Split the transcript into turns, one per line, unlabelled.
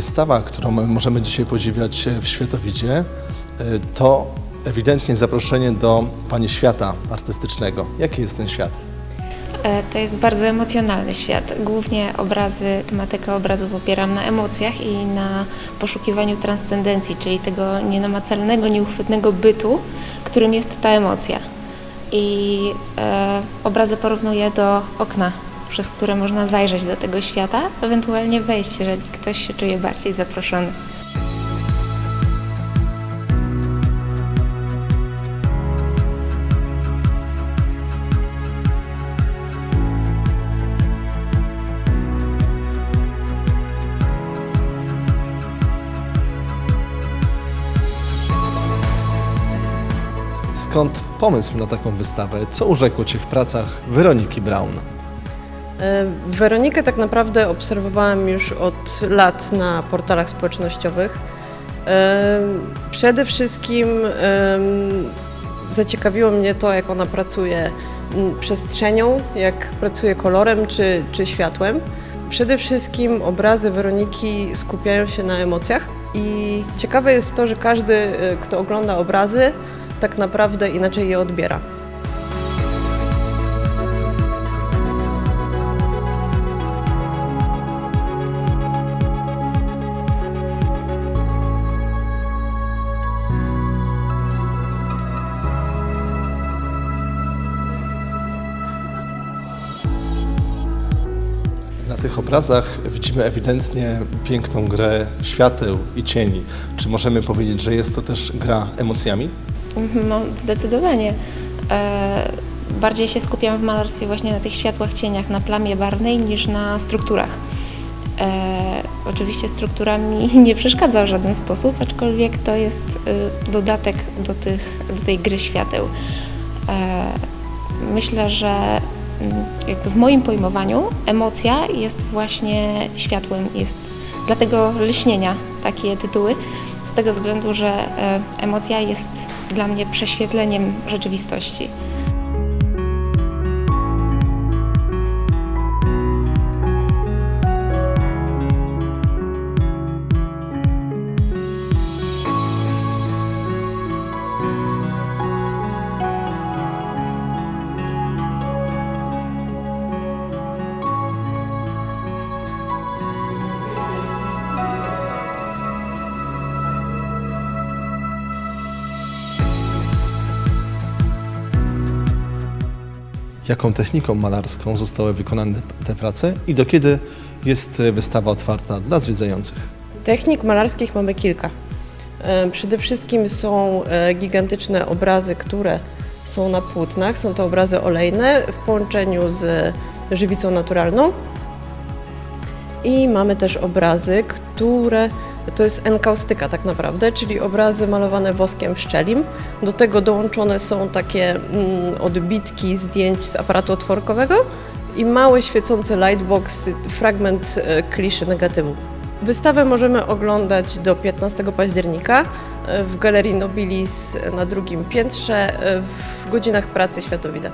Wystawa, którą możemy dzisiaj podziwiać w Światowidzie, e, to ewidentnie zaproszenie do Pani świata artystycznego. Jaki jest ten świat?
E, To jest bardzo emocjonalny świat. Głównie obrazy, tematykę obrazów opieram na emocjach i na poszukiwaniu transcendencji, czyli tego nienamacalnego, nieuchwytnego bytu, którym jest ta emocja. I e, obrazy porównuję do okna, przez które można zajrzeć do tego świata, ewentualnie wejść, jeżeli ktoś się czuje bardziej zaproszony.
Skąd pomysł na taką wystawę? Co urzekło Cię w pracach Weroniki Braun?
E, Weronikę tak naprawdę obserwowałam już od lat na portalach społecznościowych. E, Przede wszystkim zaciekawiło mnie to, jak ona pracuje przestrzenią, jak pracuje kolorem czy, czy światłem. Przede wszystkim obrazy Weroniki skupiają się na emocjach i ciekawe jest to, że każdy, e, kto ogląda obrazy, tak naprawdę inaczej je odbiera.
Na tych obrazach widzimy ewidentnie piękną grę świateł i cieni. Czy możemy powiedzieć, że jest to też gra emocjami?
Mhm, No, zdecydowanie. E, bardziej się skupiam w malarstwie właśnie na tych światłach, cieniach, na plamie barwnej niż na strukturach. E, oczywiście struktura mi nie przeszkadza w żaden sposób, aczkolwiek to jest y, dodatek do, tych, do tej gry świateł. E, myślę, że jakby w moim pojmowaniu emocja jest właśnie światłem, jest dlatego lśnienia takie tytuły, z tego względu, że e, emocja jest dla mnie prześwietleniem rzeczywistości.
Jaką techniką malarską zostały wykonane te prace i do kiedy jest e, wystawa otwarta dla zwiedzających?
Technik malarskich mamy kilka. E, Przede wszystkim są e, gigantyczne obrazy, które są na płótnach. Są to obrazy olejne w połączeniu z żywicą naturalną. I mamy też obrazy, które to jest enkaustyka tak naprawdę, czyli obrazy malowane woskiem szczelim. Do tego dołączone są takie mm, odbitki zdjęć z aparatu otworkowego i mały świecący lightbox, fragment e, kliszy negatywu. Wystawę możemy oglądać do 15 października e, w Galerii Nobilis na drugim piętrze e, w godzinach pracy Światowida.